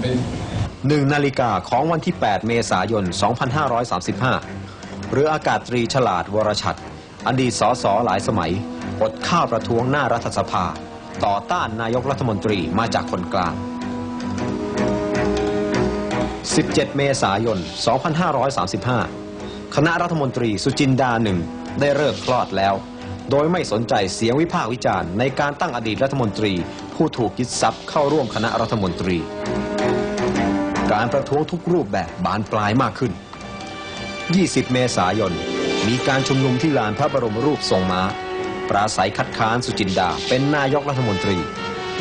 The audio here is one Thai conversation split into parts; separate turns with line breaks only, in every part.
เป็น
1นาฬิกาของวันที่ 8 เมษายน 2535 เรืออากาศตรีฉลาดวรชัด อดีตสสหลายสมัย อดข้าวประท้วงหน้ารัฐสภา ต่อต้านนายกรัฐมนตรีมาจากคนกลาง 17 เมษายน 2535 คณะรัฐมนตรีสุจินดาหนึ่งได้เลิกคลอดแล้ว โดยไม่สนใจเสียงวิพากษ์วิจารณ์ในการตั้งอดีตรัฐมนตรี ผู้ถูกยึดทรัพย์เข้าร่วมคณะรัฐมนตรี การประท้วงทุกรูปแบบบานปลายมากขึ้น 20 เมษายน มีการชุมนุมที่ลานพระบรมรูปทรงม้า ปราศัยคัดค้านสุจินดา เป็นนายกรัฐมนตรี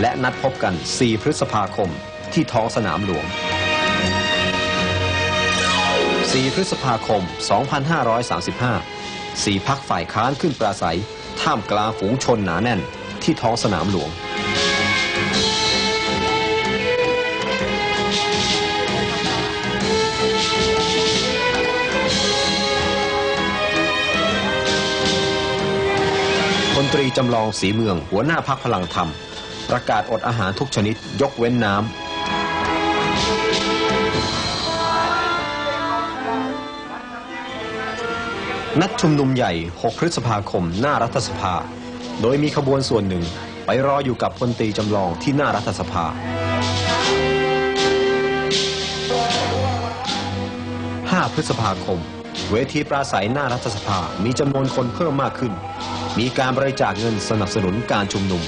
และนัดพบกัน 4 พฤษภาคม ที่ท้องสนามหลวง 4 พฤษภาคม 2535 4พักฝ่ายค้านขึ้นปราศัย ท่ามกลางฝูงชนหนาแน่นที่ท้องสนามหลวง ตรีจำลองสีเมืองหัวหน้าพักพลังธรรม ประกาศอดอาหารทุกชนิดยกเว้นน้ำ นัดชุมนุมใหญ่ 6 พฤษภาคม หน้ารัฐสภา โดยมีขบวนส่วนหนึ่งไปรออยู่กับพลตรีจำลองที่หน้ารัฐสภา 5 พฤษภาคม เวทีปราศัยหน้ารัฐสภามีจำนวนคนเพิ่มมากขึ้น มีการบริจาคเงินสนับสนุนการชุมนุม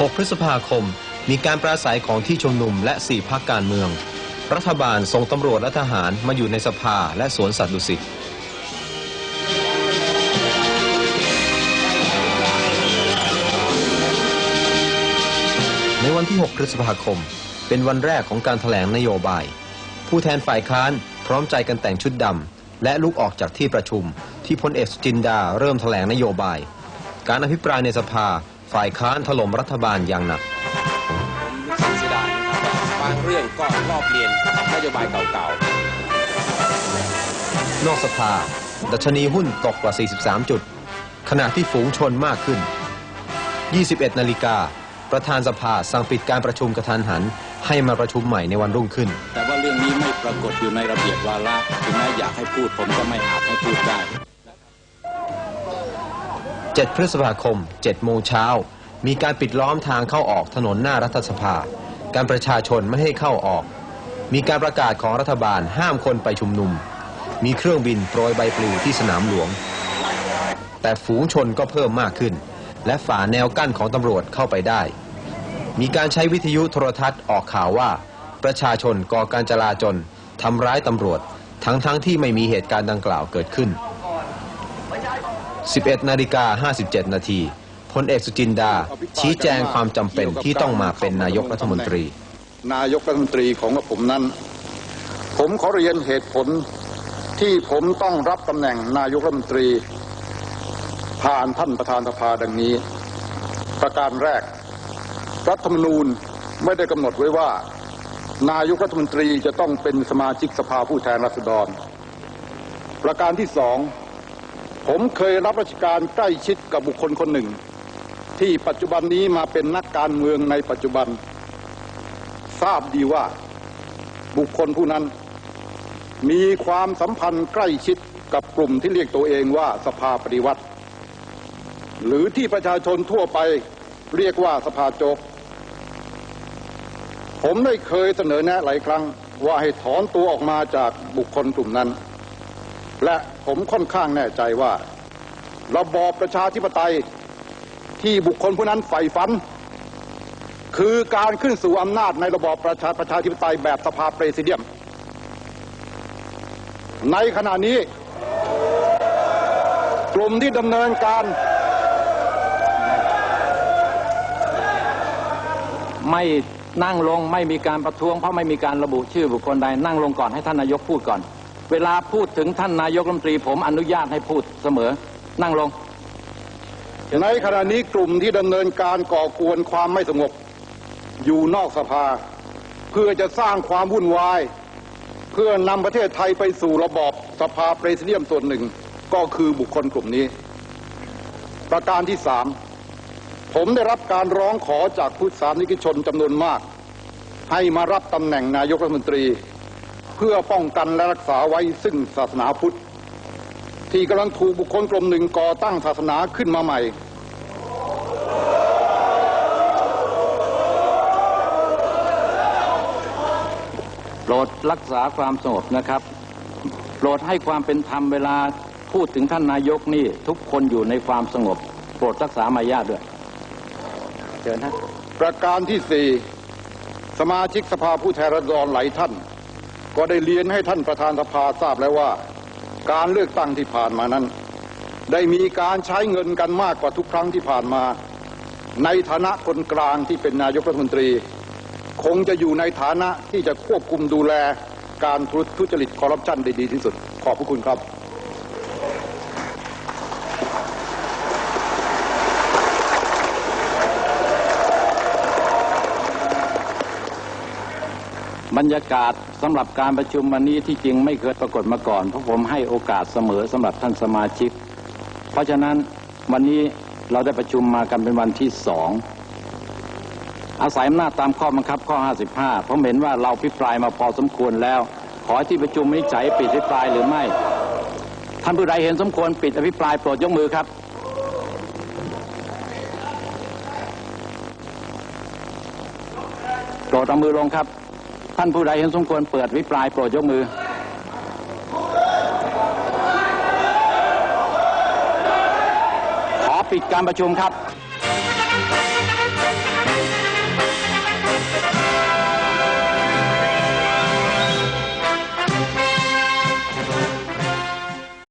6 พฤษภาคม มีการปราศัยของที่ชุมนุมและ 4พักการเมือง รัฐบาลส่งตำรวจและทหารมาอยู่ในสภาและสวนสัตว์ดุสิตในวันที่ 6 พฤษภาคม เป็นวันแรกของการถแถลงนโยบาย ผู้แทนฝ่ายค้านพร้อมใจกันแต่งชุดดำและลุกออกจากที่ประชุม ที่พลเอกสจินดาเริ่มถแถลงนโยบาย การอภิปรายในสภา ฝ่ายค้านถล่มรัฐบาลอย่างหนัก
ผมรู้สึกเสียดายนะครับว่าบางเรื่องก็ลอกเลียนนโยบายเก่าๆ
นอกสภา ดัชนีหุ้นตกกว่า 43 จุด ขณะที่ฝูงชนมากขึ้น 21 นาฬิกา ประธานสภาสั่งปิดการประชุมกระทันหัน ให้มาประชุมใหม่ในวันรุ่งขึ้น
แต่ว่าเรื่องนี้ไม่ปรากฏอยู่ในระเบียบวาระถึงแม้อยากให้พูดผมก็ไม่อาจให้พูดได้
7 พฤษภาคม 7 โมงเช้า มีการปิดล้อมทางเข้าออกถนนหน้ารัฐสภา การประชาชนไม่ให้เข้าออก มีการประกาศของรัฐบาลห้ามคนไปชุมนุม มีเครื่องบินโปรยใบปลิวที่สนามหลวง แต่ฝูงชนก็เพิ่มมากขึ้น และฝ่าแนวกั้นของตำรวจเข้าไปได้ มีการใช้วิทยุโทรทัศน์ออกข่าวว่า ประชาชนก่อการจลาจลทำร้ายตำรวจ ทั้งๆทที่ไม่มีเหตุการณ์ดังกล่าวเกิดขึ้น 11 นาฬิกา 57 นาทีพลเอกสุจินดา ชี้แจงความจำเป็นที่ต้องมาเป็นนายกรัฐมนตรี
นายกรัฐมนตรีของผมนั้น ผมขอเรียนเหตุผลที่ผมต้องรับตำแหน่งนายกรัฐมนตรี ผ่านท่านประธานสภาดังนี้ ประการแรก รัฐธรรมนูญไม่ได้กำหนดไว้ว่า นายกรัฐมนตรีจะต้องเป็นสมาชิกสภาผู้แทนราษฎร ประการที่สอง ผมเคยรับราชการใกล้ชิดกับบุคคลคนหนึ่ง ที่ปัจจุบันนี้มาเป็นนักการเมืองในปัจจุบัน ทราบดีว่าบุคคลผู้นั้น มีความสัมพันธ์ใกล้ชิดกับกลุ่มที่เรียกตัวเองว่าสภาปฏิวัติ หรือที่ประชาชนทั่วไปเรียกว่าสภาโจก ผมได้เคยเสนอแนะหลายครั้งว่าให้ถอนตัวออกมาจากบุคคลกลุ่มนั้น และผมค่อนข้างแน่ใจว่า ระบอบประชาธิปไตยที่บุคคลผู้นั้นใฝ่ฝัน คือการขึ้นสู่อำนาจในระบอบประชาประชาธิปไตยแบบสภาเปรสิเดียม ในขณะนี้ กลุ่มที่ดำเนินการ
ไม่นั่งลงไม่มีการประท้วงเพราะไม่มีการระบุชื่อบุคคลใดนั่งลงก่อนให้ท่านนายกพูดก่อน เวลาพูดถึงท่านนายกรัฐมนตรี ผมอนุญาตให้พูดเสมอ นั่งลง
ในขณะนี้กลุ่มที่ดำเนินการก่อกวนความไม่สงบ อยู่นอกสภา เพื่อจะสร้างความวุ่นวาย เพื่อนำประเทศไทยไปสู่ระบอบสภาเปรสิเดียมส่วนหนึ่งก็คือบุคคลกลุ่มนี้ ประการที่สามผมได้รับการร้องขอจากผู้สานิกชนจำนวนมาก ให้มารับตำแหน่งนายกรัฐมนตรี เพื่อป้องกันและรักษาไว้ซึ่งศาสนาพุทธ ที่กำลังถูกบุคคลกลุ่มหนึ่งก่อตั้งศาสนาขึ้นมาใหม่
โปรดรักษาความสงบนะครับ โปรดให้ความเป็นธรรมเวลาพูดถึงท่านนายกนี่ ทุกคนอยู่ในความสงบ โปรดรักษามารยาทด้วยเชิญนะ
ประการที่สี่สมาชิกสภาผู้แทนราษฎรหลายท่าน ก็ได้เรียนให้ท่านประธานสภาทราบแล้วว่า การเลือกตั้งที่ผ่านมานั้น ได้มีการใช้เงินกันมากกว่าทุกครั้งที่ผ่านมา ในฐานะคนกลางที่เป็นนายกรัฐมนตรี คงจะอยู่ในฐานะที่จะควบคุมดูแลการทุจริตคอร์รัปชันได้ดีที่สุด ขอบพระคุณครับ
บรรยากาศสำหรับการประชุมวันนี้ที่จริงไม่เคยปรากฏมาก่อน เพราะผมให้โอกาสเสมอสำหรับท่านสมาชิก เพราะฉะนั้นวันนี้เราได้ประชุมมากันเป็นวันที่สองอาศัยอำนาจตามข้อบังคับข้อ 55ผมเห็นว่าเราพิปรายมาพอสมควรแล้ว ขอที่ประชุมวินิจฉัยปิดอภิปรายหรือไม่ ท่านผู้ใดเห็นสมควรปิดอภิปรายโปรดยกมือครับ โปรดเอามือลงครับ ท่านผู้ใดเห็นสมควรเปิดวิปลายโปรดยกมือ ขอปิดการประชุมครับ